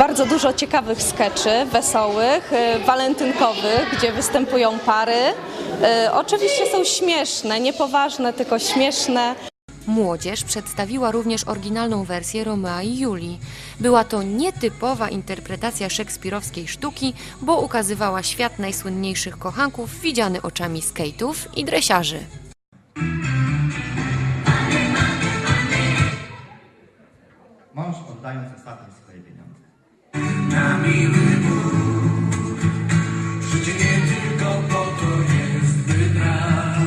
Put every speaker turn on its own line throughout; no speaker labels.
bardzo dużo ciekawych skeczy, wesołych, e, walentynkowych, gdzie występują pary. E, Oczywiście są śmieszne, niepoważne, tylko śmieszne.
Młodzież przedstawiła również oryginalną wersję Romea i Julii. Była to nietypowa interpretacja szekspirowskiej sztuki, bo ukazywała świat najsłynniejszych kochanków widziany oczami skate'ów i dresiarzy.
Mąż oddając ostatnie swoje pieniądze.
Życie nie tylko po to jest wygrać.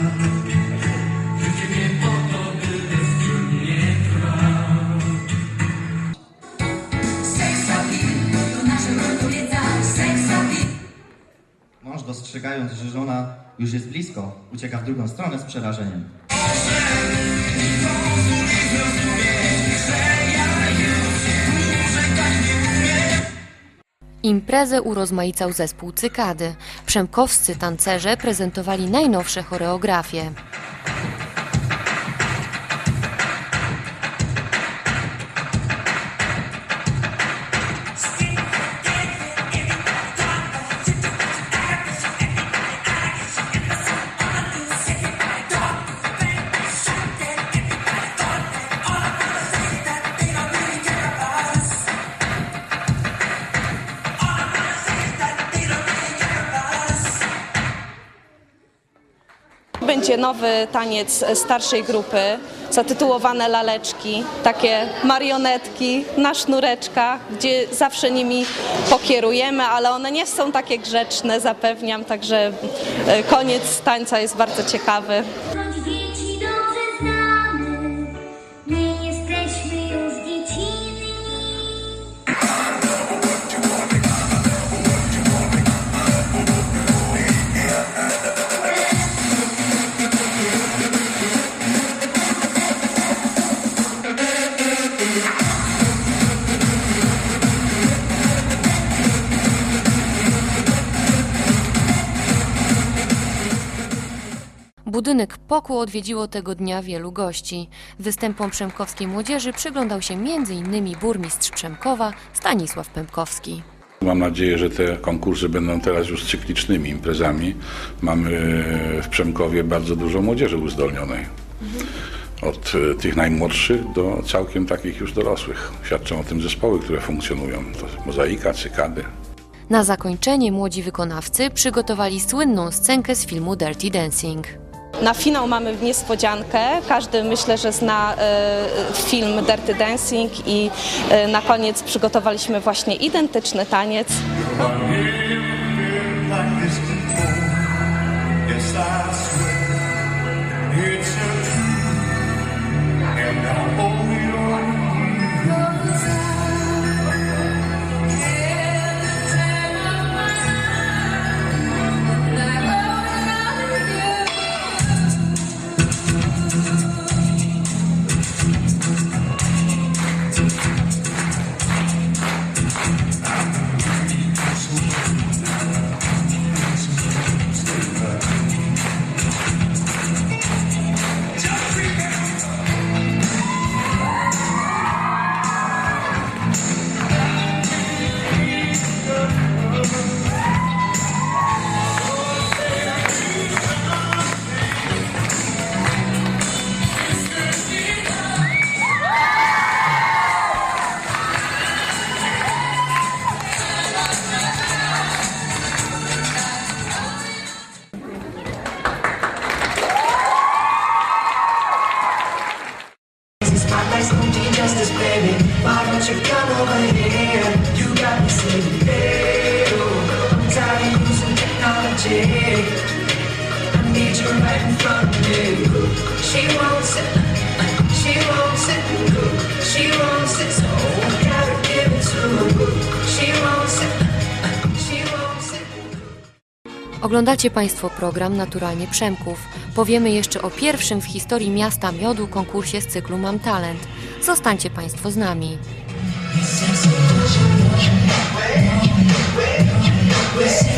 Życie nie po to, by bezsilnie trwać.
Mąż dostrzegając, że żona już jest blisko, ucieka w drugą stronę z przerażeniem.
Imprezę urozmaicał zespół Cykady. Przemkowscy tancerze prezentowali najnowsze choreografie.
Będzie nowy taniec starszej grupy, zatytułowane laleczki, takie marionetki na sznureczkach, gdzie zawsze nimi pokierujemy, ale one nie są takie grzeczne, zapewniam, także e, koniec tańca jest bardzo ciekawy.
Poku odwiedziło tego dnia wielu gości. Występom przemkowskiej młodzieży przyglądał się m.in. burmistrz Przemkowa Stanisław Pępkowski.
Mam nadzieję, że te konkursy będą teraz już cyklicznymi imprezami. Mamy w Przemkowie bardzo dużo młodzieży uzdolnionej. Od e, tych najmłodszych do całkiem takich już dorosłych. Świadczą o tym zespoły, które funkcjonują. To mozaika, cykady.
Na zakończenie młodzi wykonawcy przygotowali słynną scenkę z filmu Dirty Dancing.
Na finał mamy niespodziankę. Każdy myślę, że zna e, film Dirty Dancing i e, na koniec przygotowaliśmy właśnie identyczny taniec.
Yes, I swear
Oglądacie Państwo program Naturalnie Przemków. Powiemy jeszcze o pierwszym w historii miasta miodu konkursie z cyklu Mam Talent. Zostańcie Państwo z nami.
Sexy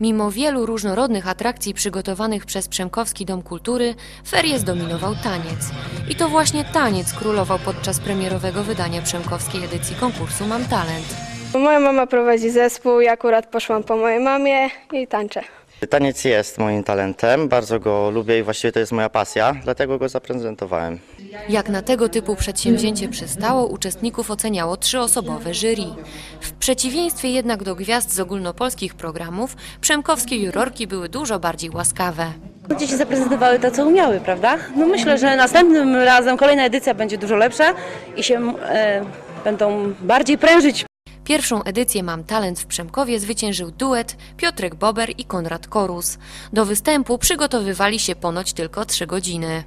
Mimo wielu różnorodnych atrakcji przygotowanych przez Przemkowski Dom Kultury, ferie zdominował taniec. I to właśnie taniec królował podczas premierowego wydania przemkowskiej edycji konkursu Mam Talent.
Moja mama prowadzi zespół, ja akurat poszłam po mojej mamie i tańczę.
Taniec jest moim talentem, bardzo go lubię i właściwie to jest moja pasja, dlatego go zaprezentowałem.
Jak na tego typu przedsięwzięcie przystało, uczestników oceniało trzyosobowe jury. W przeciwieństwie jednak do gwiazd z ogólnopolskich programów, przemkowskie jurorki były dużo bardziej łaskawe.
Dzieci zaprezentowały to, co umiały, prawda? No myślę, że następnym razem kolejna edycja będzie dużo lepsza i się e, będą bardziej prężyć.
Pierwszą edycję Mam Talent w Przemkowie zwyciężył duet Piotrek Bober i Konrad Korus. Do występu przygotowywali się ponoć tylko trzy godziny.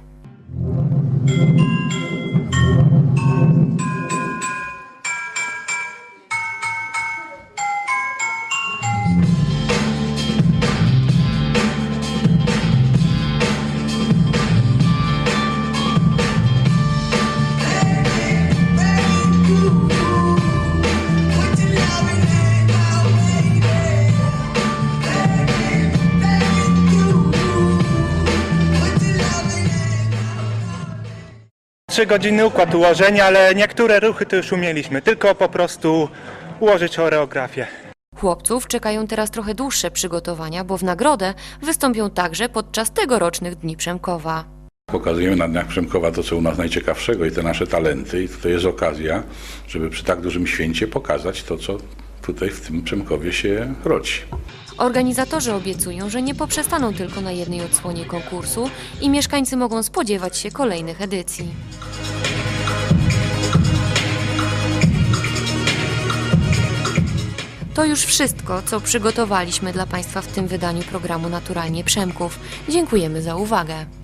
Trzy godziny układ ułożenia, ale niektóre ruchy to już umieliśmy, tylko po prostu ułożyć choreografię.
Chłopców czekają teraz trochę dłuższe przygotowania, bo w nagrodę wystąpią także podczas tegorocznych Dni Przemkowa.
Pokazujemy na Dniach Przemkowa to, co u nas najciekawszego i te nasze talenty. I to jest okazja, żeby przy tak dużym święcie pokazać to, co tutaj w tym Przemkowie się rodzi.
Organizatorzy obiecują, że nie poprzestaną tylko na jednej odsłonie konkursu i mieszkańcy mogą spodziewać się kolejnych edycji. To już wszystko, co przygotowaliśmy dla Państwa w tym wydaniu programu Naturalnie Przemków. Dziękujemy za uwagę.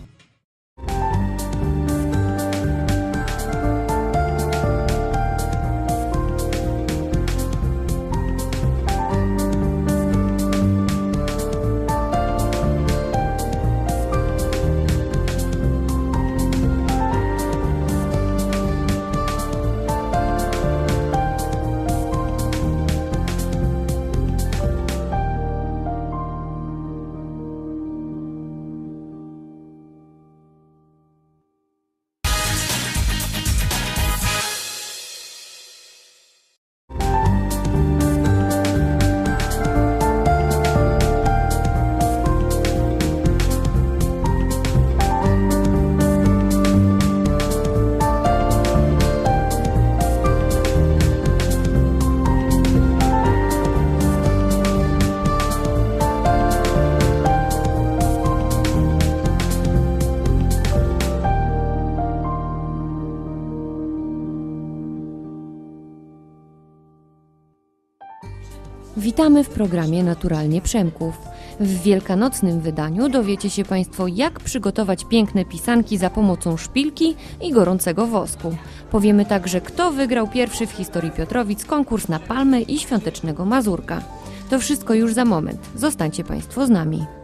Witamy w programie Naturalnie Przemków. W wielkanocnym wydaniu dowiecie się Państwo, jak przygotować piękne pisanki za pomocą szpilki i gorącego wosku. Powiemy także, kto wygrał pierwszy w historii Piotrowic konkurs na palmę i świątecznego mazurka. To wszystko już za moment. Zostańcie Państwo z nami.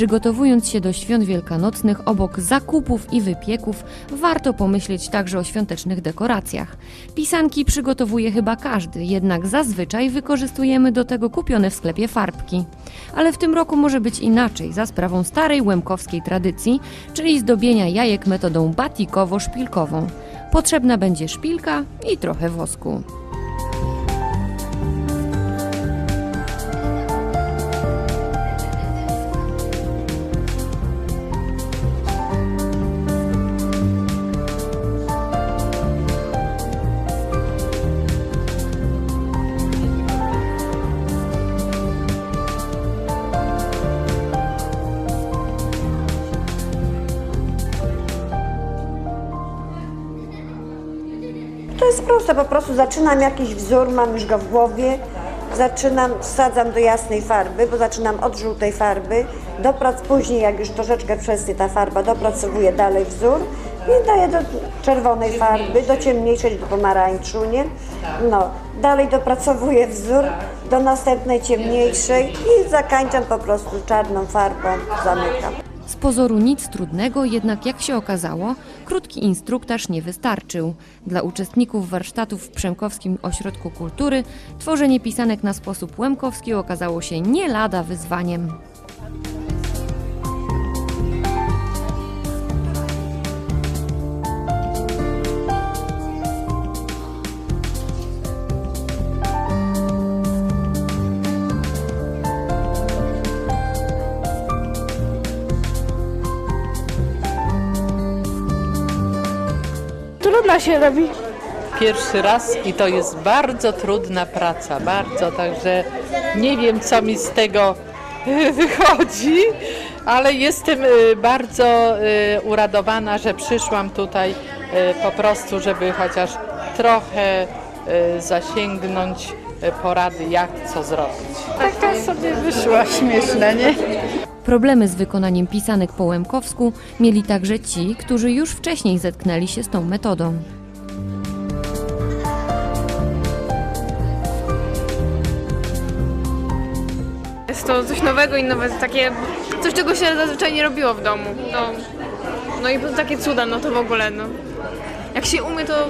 Przygotowując się do świąt wielkanocnych, obok zakupów i wypieków, warto pomyśleć także o świątecznych dekoracjach. Pisanki przygotowuje chyba każdy, jednak zazwyczaj wykorzystujemy do tego kupione w sklepie farbki. Ale w tym roku może być inaczej, za sprawą starej łemkowskiej tradycji, czyli zdobienia jajek metodą batikowo-szpilkową. Potrzebna będzie szpilka i trochę wosku.
Jest proste, po prostu zaczynam jakiś wzór, mam już go w głowie, zaczynam, wsadzam do jasnej farby, bo zaczynam od żółtej farby, doprac później, jak już troszeczkę przesnie ta farba, dopracowuję dalej wzór I daję do czerwonej farby, do ciemniejszej, do pomarańczu, nie? No, dalej dopracowuję wzór do następnej ciemniejszej i zakańczam po prostu czarną farbą, zamykam.
Z pozoru nic trudnego, jednak jak się okazało, krótki instruktaż nie wystarczył. Dla uczestników warsztatów w Przemkowskim Ośrodku Kultury tworzenie pisanek na sposób łemkowski okazało się nie lada wyzwaniem.
Trudno się robi.
Pierwszy raz i to jest bardzo trudna praca, bardzo, także nie wiem co mi z tego wychodzi, ale jestem y, bardzo y, uradowana, że przyszłam tutaj y, po prostu, żeby chociaż trochę zasięgnąć porady, jak co zrobić.
Taka sobie wyszła śmieszna, nie?
Problemy z wykonaniem pisanek po łemkowsku mieli także ci, którzy już wcześniej zetknęli się z tą metodą.
Jest to coś nowego i nowe, takie coś, czego się zazwyczaj nie robiło w domu. No, no i takie cuda, no to w ogóle, no. Jak się umie, to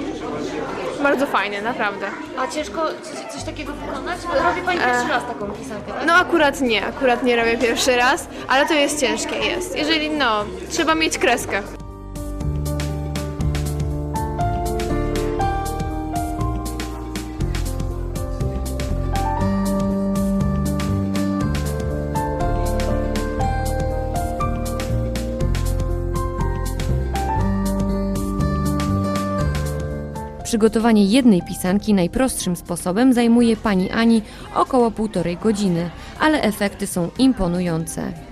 bardzo fajnie, naprawdę.
A ciężko coś takiego wykonać? Robi Pani
pierwszy
raz taką pisankę, tak?
No akurat nie, akurat nie robię pierwszy raz, ale to jest ciężkie, jest. Jeżeli, no, trzeba mieć kreskę.
Przygotowanie jednej pisanki najprostszym sposobem zajmuje pani Ani około półtorej godziny, ale efekty są imponujące.